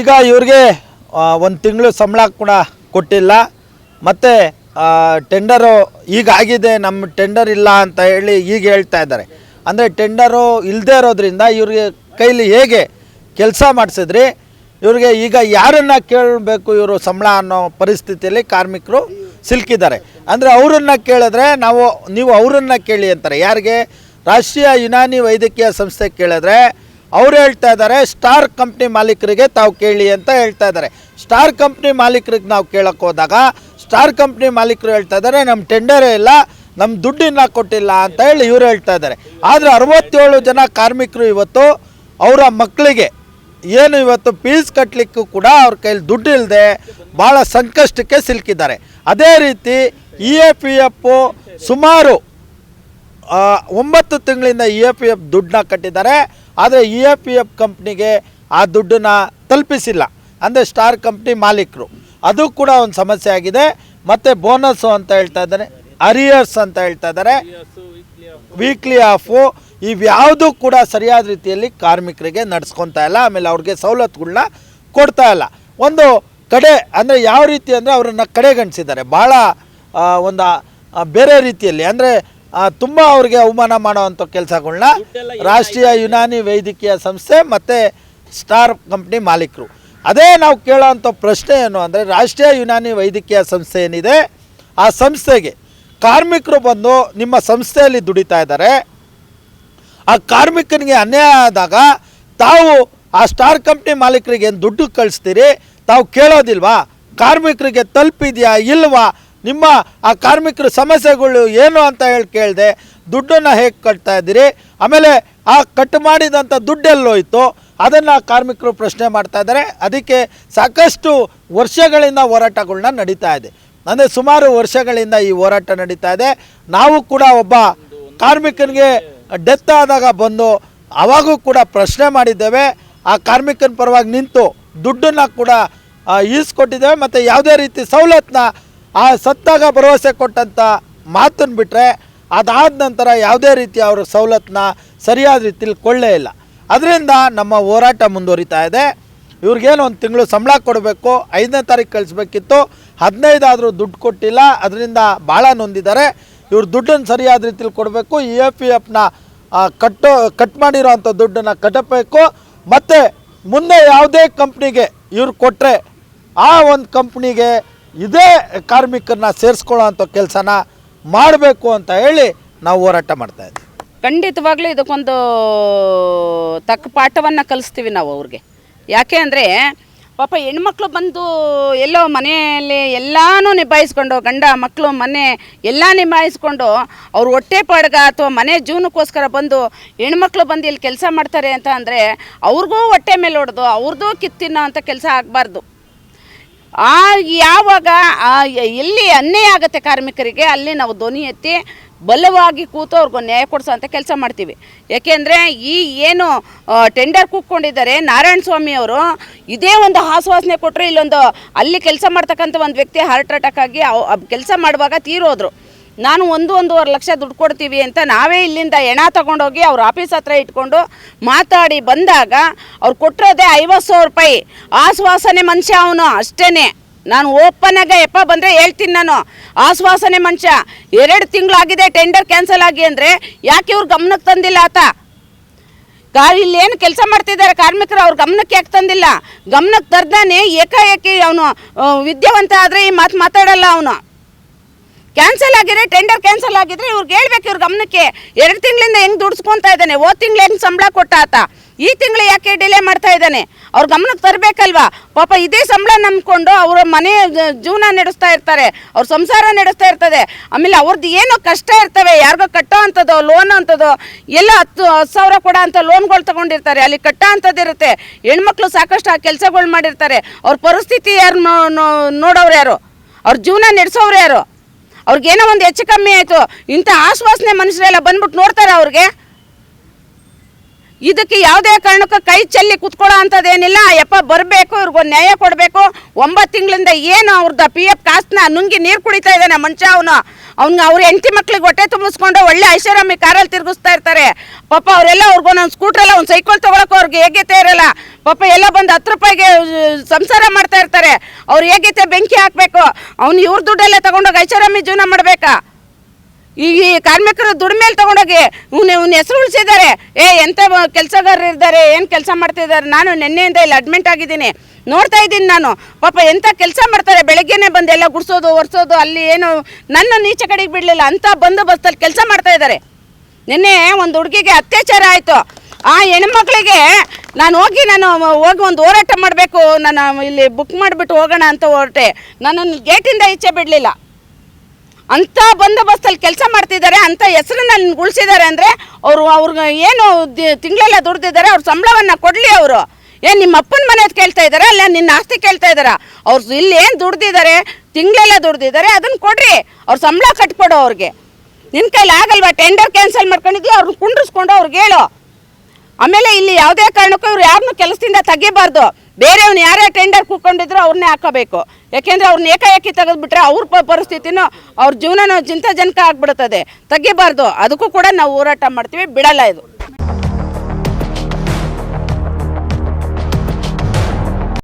ಈಗ ಇವ್ರಿಗೆ ಒಂದು ತಿಂಗಳು ಸಂಬಳ ಕೂಡ ಕೊಟ್ಟಿಲ್ಲ. ಮತ್ತು ಟೆಂಡರು ಈಗ ಆಗಿದೆ ನಮ್ಮ ಟೆಂಡರ್ ಇಲ್ಲ ಅಂತ ಹೇಳಿ ಈಗ ಹೇಳ್ತಾ ಇದ್ದಾರೆ. ಅಂದರೆ ಟೆಂಡರು ಇಲ್ಲದೇ ಇರೋದ್ರಿಂದ ಇವ್ರಿಗೆ ಕೈಲಿ ಹೇಗೆ ಕೆಲಸ ಮಾಡಿಸಿದ್ರಿ? ಇವ್ರಿಗೆ ಈಗ ಯಾರನ್ನು ಕೇಳಬೇಕು ಇವರು ಸಂಬಳ ಅನ್ನೋ ಪರಿಸ್ಥಿತಿಯಲ್ಲಿ ಕಾರ್ಮಿಕರು ಸಿಲುಕಿದ್ದಾರೆ. ಅಂದರೆ ಅವರನ್ನು ಕೇಳಿದ್ರೆ ನಾವು, ನೀವು ಅವರನ್ನು ಕೇಳಿ ಅಂತಾರೆ. ಯಾರಿಗೆ? ರಾಷ್ಟ್ರೀಯ ಯುನಾನಿ ವೈದ್ಯಕೀಯ ಸಂಸ್ಥೆ ಕೇಳಿದ್ರೆ ಅವ್ರು ಹೇಳ್ತಾ ಇದ್ದಾರೆ ಸ್ಟಾರ್ ಕಂಪ್ನಿ ಮಾಲೀಕರಿಗೆ ತಾವು ಕೇಳಿ ಅಂತ ಹೇಳ್ತಾ ಇದ್ದಾರೆ. ಸ್ಟಾರ್ ಕಂಪ್ನಿ ಮಾಲೀಕರಿಗೆ ನಾವು ಕೇಳಕ್ಕೆ ಹೋದಾಗ ಸ್ಟಾರ್ ಕಂಪ್ನಿ ಮಾಲೀಕರು ಹೇಳ್ತಾ ಇದ್ದಾರೆ ನಮ್ಮ ಟೆಂಡರೇ ಇಲ್ಲ ನಮ್ಮ ದುಡ್ಡಿನ ಕೊಟ್ಟಿಲ್ಲ ಅಂತ ಹೇಳಿ ಇವರು ಹೇಳ್ತಾ ಇದ್ದಾರೆ. ಆದರೆ ಅರವತ್ತೇಳು ಜನ ಕಾರ್ಮಿಕರು ಇವತ್ತು ಅವರ ಮಕ್ಕಳಿಗೆ ಏನು ಇವತ್ತು ಫೀಸ್ ಕಟ್ಟಲಿಕ್ಕೂ ಕೂಡ ಅವ್ರ ಕೈಲಿ ದುಡ್ಡು ಇಲ್ಲದೆ ಭಾಳ ಸಂಕಷ್ಟಕ್ಕೆ ಸಿಲುಕಿದ್ದಾರೆ. ಅದೇ ರೀತಿ ಇ ಪಿ ಎಫ್ ಸುಮಾರು ಒಂಬತ್ತು ತಿಂಗಳಿಂದ ಇ ಎಫ್ ಪಿ ಎಫ್ ದುಡ್ಡನ್ನ ಕಟ್ಟಿದ್ದಾರೆ, ಆದರೆ ಇ ಎಫ್ ಪಿ ಎಫ್ ಕಂಪ್ನಿಗೆ ಆ ದುಡ್ಡನ್ನ ತಲುಪಿಸಿಲ್ಲ. ಅಂದರೆ ಸ್ಟಾರ್ ಕಂಪ್ನಿ ಮಾಲೀಕರು. ಅದು ಕೂಡ ಒಂದು ಸಮಸ್ಯೆ ಆಗಿದೆ. ಮತ್ತು ಬೋನಸ್ಸು ಅಂತ ಹೇಳ್ತಾ ಇದ್ದಾರೆ, ಅರಿಯರ್ಸ್ ಅಂತ ಹೇಳ್ತಾ ಇದ್ದಾರೆ. ವೀಕ್ಲಿ ಆಫು, ಇವ್ಯಾವುದೂ ಕೂಡ ಸರಿಯಾದ ರೀತಿಯಲ್ಲಿ ಕಾರ್ಮಿಕರಿಗೆ ನಡೆಸ್ಕೊತಾ ಇಲ್ಲ. ಆಮೇಲೆ ಅವ್ರಿಗೆ ಸವಲತ್ತುಗಳನ್ನ ಕೊಡ್ತಾ ಇಲ್ಲ. ಒಂದು ಕಡೆ, ಅಂದರೆ ಯಾವ ರೀತಿ ಅಂದರೆ ಅವರನ್ನು ಕಡೆಗಣಿಸಿದ್ದಾರೆ. ಭಾಳ ಒಂದು ಬೇರೆ ರೀತಿಯಲ್ಲಿ. ಅಂದರೆ ತುಂಬ ಅವ್ರಿಗೆ ಅವಮಾನ ಮಾಡೋವಂಥ ಕೆಲಸಗಳನ್ನ ರಾಷ್ಟ್ರೀಯ ಯುನಾನಿ ವೈದ್ಯಕೀಯ ಸಂಸ್ಥೆ ಮತ್ತು ಸ್ಟಾರ್ ಕಂಪ್ನಿ ಮಾಲೀಕರು. ಅದೇ ನಾವು ಕೇಳೋವಂಥ ಪ್ರಶ್ನೆ ಏನು ಅಂದರೆ ರಾಷ್ಟ್ರೀಯ ಯುನಾನಿ ವೈದ್ಯಕೀಯ ಸಂಸ್ಥೆ ಏನಿದೆ? ಆ ಸಂಸ್ಥೆಗೆ ಕಾರ್ಮಿಕರು ಬಂದು ನಿಮ್ಮ ಸಂಸ್ಥೆಯಲ್ಲಿ ದುಡಿತಾ ಇದ್ದಾರೆ. ಆ ಕಾರ್ಮಿಕನಿಗೆ ಅನ್ಯಾಯ ಆದಾಗ ತಾವು ಆ ಸ್ಟಾರ್ ಕಂಪ್ನಿ ಮಾಲೀಕರಿಗೆ ಏನು ದುಡ್ಡು ಕಳಿಸ್ತೀರಿ? ತಾವು ಕೇಳೋದಿಲ್ವಾ? ಕಾರ್ಮಿಕರಿಗೆ ತಲುಪಿದೆಯಾ ಇಲ್ವಾ? ನಿಮ್ಮ ಆ ಕಾರ್ಮಿಕರ ಸಮಸ್ಯೆಗಳು ಏನು ಅಂತ ಹೇಳಿ ಕೇಳಿದೆ, ದುಡ್ಡನ್ನು ಹೇಗೆ ಕಟ್ತಾ ಇದ್ದೀರಿ? ಆಮೇಲೆ ಆ ಕಟ್ ಮಾಡಿದಂಥ ದುಡ್ಡೆಲ್ಲೋಯ್ತು ಅದನ್ನು ಕಾರ್ಮಿಕರು ಪ್ರಶ್ನೆ ಮಾಡ್ತಾ ಇದ್ದಾರೆ. ಅದಕ್ಕೆ ಸಾಕಷ್ಟು ವರ್ಷಗಳಿಂದ ಹೋರಾಟಗಳನ್ನ ನಡೀತಾ ಇದೆ. ಅಂದರೆ ಸುಮಾರು ವರ್ಷಗಳಿಂದ ಈ ಹೋರಾಟ ನಡೀತಾ ಇದೆ. ನಾವು ಕೂಡ ಒಬ್ಬ ಕಾರ್ಮಿಕನಿಗೆ ಡೆತ್ ಆದಾಗ ಬಂದು ಅವಾಗೂ ಕೂಡ ಪ್ರಶ್ನೆ ಮಾಡಿದ್ದೇವೆ. ಆ ಕಾರ್ಮಿಕನ ಪರವಾಗಿ ನಿಂತು ದುಡ್ಡನ್ನು ಕೂಡ ಈಸ್ಕೊಟ್ಟಿದ್ದೇವೆ. ಮತ್ತು ಯಾವುದೇ ರೀತಿ ಸವಲತ್ತನ್ನ ಆ ಸತ್ತಾಗ ಭರವಸೆ ಕೊಟ್ಟಂಥ ಮಾತನ್ನು ಬಿಟ್ಟರೆ ಅದಾದ ನಂತರ ಯಾವುದೇ ರೀತಿ ಅವರ ಸವಲತ್ತನ್ನ ಸರಿಯಾದ ರೀತಿಲಿ ಕೊಳ್ಳೇ ಇಲ್ಲ. ಅದರಿಂದ ನಮ್ಮ ಹೋರಾಟ ಮುಂದುವರಿತಾ ಇದೆ. ಇವ್ರಿಗೇನು ಒಂದು ತಿಂಗಳು ಸಂಬಳ ಕೊಡಬೇಕು, ಐದನೇ ತಾರೀಕು ಕಳಿಸ್ಬೇಕಿತ್ತು, ಹದಿನೈದಾದರೂ ದುಡ್ಡು ಕೊಟ್ಟಿಲ್ಲ, ಅದರಿಂದ ಭಾಳ ನೊಂದಿದ್ದಾರೆ. ಇವ್ರ ದುಡ್ಡನ್ನು ಸರಿಯಾದ ರೀತಿಲಿ ಕೊಡಬೇಕು, ಇ ಎಫ್ ಪಿ ಎಫ್ನ ಕಟ್ಟೋ, ಕಟ್ ಮಾಡಿರೋವಂಥ ದುಡ್ಡನ್ನು ಕಟ್ಟಬೇಕು. ಮತ್ತು ಮುಂದೆ ಯಾವುದೇ ಕಂಪ್ನಿಗೆ ಇವ್ರು ಕೊಟ್ಟರೆ ಆ ಒಂದು ಕಂಪ್ನಿಗೆ ಇದೇ ಕಾರ್ಮಿಕರನ್ನ ಸೇರಿಸ್ಕೊಳ್ಳೋ ಅಂಥ ಕೆಲಸನ ಮಾಡಬೇಕು ಅಂತ ಹೇಳಿ ನಾವು ಹೋರಾಟ ಮಾಡ್ತಾ ಇದ್ದೀವಿ. ಖಂಡಿತವಾಗ್ಲೂ ಇದಕ್ಕೊಂದು ತಕ್ಕ ಪಾಠವನ್ನು ಕಲಿಸ್ತೀವಿ ನಾವು ಅವ್ರಿಗೆ. ಯಾಕೆ ಅಂದರೆ, ಪಾಪ ಹೆಣ್ಮಕ್ಳು ಬಂದು ಎಲ್ಲೋ ಮನೆಯಲ್ಲಿ ಎಲ್ಲನೂ ನಿಭಾಯಿಸ್ಕೊಂಡು, ಗಂಡ ಮಕ್ಕಳು ಮನೆ ಎಲ್ಲ ನಿಭಾಯಿಸ್ಕೊಂಡು ಅವ್ರು ಹೊಟ್ಟೆ ಪಾಡ್ಗ ಅಥವಾ ಮನೆ ಜೀವನಕ್ಕೋಸ್ಕರ ಬಂದು ಹೆಣ್ಮಕ್ಳು ಬಂದು ಇಲ್ಲಿ ಕೆಲಸ ಮಾಡ್ತಾರೆ ಅಂತ ಅಂದರೆ ಅವ್ರಿಗೂ ಹೊಟ್ಟೆ ಮೇಲೆ ಹೊಡೆದು ಅವ್ರದ್ದು ಕಿತ್ತಿನ್ನೋ ಅಂಥ ಕೆಲಸ ಆಗಬಾರ್ದು. ಆ, ಯಾವಾಗ ಎಲ್ಲಿ ಅನ್ಯಾಯ ಆಗುತ್ತೆ ಕಾರ್ಮಿಕರಿಗೆ, ಅಲ್ಲಿ ನಾವು ಧ್ವನಿ ಎತ್ತಿ ಬಲವಾಗಿ ಕೂತು ಅವ್ರಿಗೂ ನ್ಯಾಯ ಅಂತ ಕೆಲಸ ಮಾಡ್ತೀವಿ. ಯಾಕೆಂದರೆ ಈ ಏನು ಟೆಂಡರ್ ಕೂತ್ಕೊಂಡಿದ್ದಾರೆ ನಾರಾಯಣ ಸ್ವಾಮಿ ಅವರು, ಇದೇ ಒಂದು ಆಶ್ವಾಸನೆ ಕೊಟ್ಟರು ಇಲ್ಲೊಂದು ಅಲ್ಲಿ ಕೆಲಸ ಮಾಡ್ತಕ್ಕಂಥ ಒಂದು ವ್ಯಕ್ತಿ ಹಾರ್ಟ್ ಅಟ್ಯಾಕ್ ಆಗಿ ಕೆಲಸ ಮಾಡುವಾಗ ತೀರೋದ್ರು ನಾನು ಒಂದು ಒಂದೂವರೆ ಲಕ್ಷ ದುಡ್ಡು ಕೊಡ್ತೀವಿ ಅಂತ ನಾವೇ ಇಲ್ಲಿಂದ ಎಣ ತಗೊಂಡೋಗಿ ಅವ್ರ ಆಫೀಸ್ ಹತ್ರ ಇಟ್ಕೊಂಡು ಮಾತಾಡಿ ಬಂದಾಗ ಅವ್ರು ಕೊಟ್ಟಿರೋದೇ ಐವತ್ತು ಸಾವಿರ ರೂಪಾಯಿ. ಆಶ್ವಾಸನೆ ಮನುಷ್ಯ ಅವನು ಅಷ್ಟೇ ನಾನು ಓಪನ್ನಾಗ ಎಪ್ಪ ಬಂದರೆ ಹೇಳ್ತೀನಿ ನಾನು. ಆಶ್ವಾಸನೆ ಮನುಷ್ಯ. ಎರಡು ತಿಂಗಳಾಗಿದೆ ಟೆಂಡರ್ ಕ್ಯಾನ್ಸಲ್ ಆಗಿ ಅಂದರೆ ಯಾಕೆ ಇವ್ರು ಗಮನಕ್ಕೆ ತಂದಿಲ್ಲ ಆತ? ಕಾ ಇಲ್ಲೇನು ಕೆಲಸ ಮಾಡ್ತಿದ್ದಾರೆ ಕಾರ್ಮಿಕರು, ಅವ್ರ ಗಮನಕ್ಕೆ ಯಾಕೆ ತಂದಿಲ್ಲ? ಗಮನಕ್ಕೆ ತರ್ದಾನೆ ಏಕಾಏಕಿ ಅವನು ವಿದ್ಯಾವಂತ ಆದರೆ ಈ ಮಾತು ಮಾತಾಡಲ್ಲ ಅವನು. ಕ್ಯಾನ್ಸಲ್ ಆಗಿದೆ ಟೆಂಡರ್ ಕ್ಯಾನ್ಸಲ್ ಆಗಿದ್ರೆ ಇವ್ರಿಗೆ ಹೇಳ್ಬೇಕು ಇವ್ರ ಗಮನಕ್ಕೆ. ಎರಡು ತಿಂಗಳಿಂದ ಹೆಂಗೆ ದುಡ್ಸ್ಕೊಂತ ಇದ್ದಾನೆ? ಓ ತಿಂಗಳು ಹೆಂಗೆ ಸಂಬಳ ಕೊಟ್ಟ ಆತ? ಈ ತಿಂಗಳು ಯಾಕೆ ಡಿಲೇ ಮಾಡ್ತಾ ಇದ್ದಾನೆ? ಅವ್ರ ಗಮನಕ್ಕೆ ತರಬೇಕಲ್ವಾ? ಪಾಪ ಇದೇ ಸಂಬಳ ನಂಬ್ಕೊಂಡು ಅವರ ಮನೆ ಜೀವನ ನಡೆಸ್ತಾ ಇರ್ತಾರೆ. ಅವ್ರ ಸಂಸಾರ ನಡೆಸ್ತಾ ಇರ್ತದೆ. ಆಮೇಲೆ ಅವ್ರದ್ದು ಏನೋ ಕಷ್ಟ ಇರ್ತವೆ. ಯಾರಿಗೋ ಕಟ್ಟೋ ಅಂಥದ್ದು ಲೋನ್ ಅಂಥದ್ದು, ಎಲ್ಲ ಹತ್ತು ಹತ್ತು ಸಾವಿರ ಕೊಡೋ ಅಂಥ ಲೋನ್ಗಳು ತಗೊಂಡಿರ್ತಾರೆ. ಅಲ್ಲಿ ಕಟ್ಟೋ ಅಂಥದ್ದು ಇರುತ್ತೆ. ಹೆಣ್ಮಕ್ಳು ಸಾಕಷ್ಟು ಆ ಕೆಲಸಗಳು ಮಾಡಿರ್ತಾರೆ. ಅವ್ರ ಪರಿಸ್ಥಿತಿ ಯಾರು ನೋಡೋರು ಯಾರು? ಅವ್ರ ಜೀವನ ನಡೆಸೋರು ಯಾರು? ಅವ್ರಿಗೇನೋ ಒಂದು ಹೆಚ್ಚು ಕಮ್ಮಿ ಆಯಿತು. ಇಂಥ ಆಶ್ವಾಸನೆ ಮನುಷ್ಯರೆಲ್ಲ ಬಂದ್ಬಿಟ್ಟು ನೋಡ್ತಾರೆ ಅವ್ರಿಗೆ. ಇದಕ್ಕೆ ಯಾವುದೇ ಕಾರಣಕ್ಕೂ ಕೈ ಚೆಲ್ಲಿ ಕುತ್ಕೊಳ್ಳೋ ಅಂಥದ್ದೇನಿಲ್ಲ. ಯಪ್ಪ ಬರಬೇಕು ಇವ್ರಿಗೊಂದು ನ್ಯಾಯ ಕೊಡಬೇಕು. ಒಂಬತ್ತು ತಿಂಗಳಿಂದ ಏನು ಅವ್ರದ್ದು ಪಿ ಎಫ್ ಕಾಸ್ನ ನುಂಗಿ ನೀರು ಕುಡಿತಾ ಇದ್ದಾನೆ ಮನುಷ್ಯ ಅವನು. ಅವ್ನಿಗೆ ಅವ್ರ ಹೆಂಡತಿ ಮಕ್ಳಿಗೆ ಹೊಟ್ಟೆ ತುಂಬಿಸ್ಕೊಂಡು ಒಳ್ಳೆ ಐಷಾರಾಮಿ ಕಾರಲ್ಲಿ ತಿರುಗಿಸ್ತಾ ಇರ್ತಾರೆ. ಪಾಪ ಅವರೆಲ್ಲ ಅವ್ರಿಗೊಂದೊಂದು ಸ್ಕೂಟ್ರಲ್ಲ ಒಂದು ಸೈಕಲ್ ತೊಗೊಳಕ್ಕೆ ಅವ್ರಿಗೆ ಹೇಗೈತೆ ಇರಲ್ಲ. ಪಾಪ ಎಲ್ಲ ಬಂದು ಹತ್ತು ರೂಪಾಯಿಗೆ ಸಂಸಾರ ಮಾಡ್ತಾ ಇರ್ತಾರೆ. ಅವ್ರು ಹೇಗೈತೆ ಬೆಂಕಿ ಹಾಕಬೇಕು. ಅವ್ನು ಇವ್ರ ದುಡ್ಡೆಲ್ಲ ತಗೊಂಡೋಗಿ ಐಷಾರಾಮಿ ಜೀವನ ಮಾಡಬೇಕಾ? ಈ ಈ ಕಾರ್ಮಿಕರು ದುಡಿಮೇಲೆ ತಗೊಂಡೋಗಿ ಇವ್ನ ಇವ್ನ ಹೆಸರು ಉಳಿಸಿದ್ದಾರೆ. ಏ ಎಂಥ ಕೆಲಸಗಾರರು ಇದ್ದಾರೆ, ಏನು ಕೆಲಸ ಮಾಡ್ತಿದ್ದಾರೆ ನಾನು ನಿನ್ನೆಯಿಂದ ಇಲ್ಲಿ ಅಡ್ಮಿಂಟ್ ಆಗಿದ್ದೀನಿ. ನೋಡ್ತಾ ಇದ್ದೀನಿ ನಾನು. ಪಾಪ ಎಂಥ ಕೆಲಸ ಮಾಡ್ತಾರೆ? ಬೆಳಗ್ಗೆನೆ ಬಂದು ಎಲ್ಲ ಗುಡಿಸೋದು, ಒರೆಸೋದು, ಅಲ್ಲಿ ಏನು ನನ್ನ ನೀಚೆ ಕಡೆಗೆ ಬಿಡಲಿಲ್ಲ. ಅಂಥ ಬಂದೋಬಸ್ತಲ್ಲಿ ಕೆಲಸ ಮಾಡ್ತಾ ಇದ್ದಾರೆ. ನಿನ್ನೆ ಒಂದು ಹುಡುಗಿಗೆ ಅತ್ಯಾಚಾರ ಆಯಿತು. ಆ ಹೆಣ್ಮಕ್ಳಿಗೆ ನಾನು ಹೋಗಿ ನಾನು ಹೋಗಿ ಒಂದು ಹೋರಾಟ ಮಾಡಬೇಕು. ನಾನು ಇಲ್ಲಿ ಬುಕ್ ಮಾಡಿಬಿಟ್ಟು ಹೋಗೋಣ ಅಂತ ಹೊರಟೆ. ನನ್ನನ್ನು ಗೇಟಿಂದ ಈಚೆ ಬಿಡಲಿಲ್ಲ. ಅಂಥ ಬಂದೋಬಸ್ತಲ್ಲಿ ಕೆಲಸ ಮಾಡ್ತಿದ್ದಾರೆ ಅಂಥ ಹೆಸರನ್ನ ಉಳಿಸಿದ್ದಾರೆ ಅಂದರೆ ಅವರು ಅವ್ರಿಗೆ ಏನು ತಿಂಗಳೆಲ್ಲ ದುಡ್ದಿದ್ದಾರೆ, ಅವ್ರ ಸಂಬಳವನ್ನು ಕೊಡಲಿ ಅವರು. ಏನು ನಿಮ್ಮ ಅಪ್ಪನ ಮನೆ ಕೇಳ್ತಾ ಇದ್ದಾರೆ, ಅಲ್ಲ ನಿನ್ನ ಆಸ್ತಿ ಕೇಳ್ತಾ ಇದ್ದಾರಾ? ಅವ್ರು ಇಲ್ಲಿ ಏನು ದುಡ್ದಿದ್ದಾರೆ, ತಿಂಗಳೆಲ್ಲ ದುಡ್ದಿದ್ದಾರೆ ಅದನ್ನು ಕೊಡ್ರಿ, ಅವ್ರ ಸಂಬಳ ಕಟ್ಕೊಡು ಅವ್ರಿಗೆ. ನಿನ್ನ ಕೈಲಿ ಆಗಲ್ವಾ ಟೆಂಡರ್ ಕ್ಯಾನ್ಸಲ್ ಮಾಡ್ಕೊಂಡಿದ್ವಿ ಅವ್ರನ್ನ ಕುಂಡ್ರಿಸ್ಕೊಂಡು ಅವ್ರಿಗೆ ಹೇಳು. ಆಮೇಲೆ ಇಲ್ಲಿ ಯಾವುದೇ ಕಾರಣಕ್ಕೂ ಇವ್ರು ಯಾರನ್ನೂ ಕೆಲಸದಿಂದ ತೆಗಿಬಾರ್ದು. ಬೇರೆಯವ್ನ ಯಾರೇ ಟೆಂಡರ್ ಕೂತ್ಕೊಂಡಿದ್ರು ಅವ್ರನ್ನೇ ಹಾಕೋಬೇಕು. ಯಾಕೆಂದರೆ ಅವ್ರನ್ನ ಏಕಾಏಕಿ ತೆಗೆದುಬಿಟ್ರೆ ಅವ್ರ ಪರಿಸ್ಥಿತಿನೂ ಅವ್ರ ಜೀವನನೂ ಚಿಂತಾಜನಕ ಆಗಿಬಿಡುತ್ತದೆ ತೆಗಿಬಾರ್ದು. ಅದಕ್ಕೂ ಕೂಡ ನಾವು ಹೋರಾಟ ಮಾಡ್ತೀವಿ. ಬಿಡಲ್ಲ ಇದು.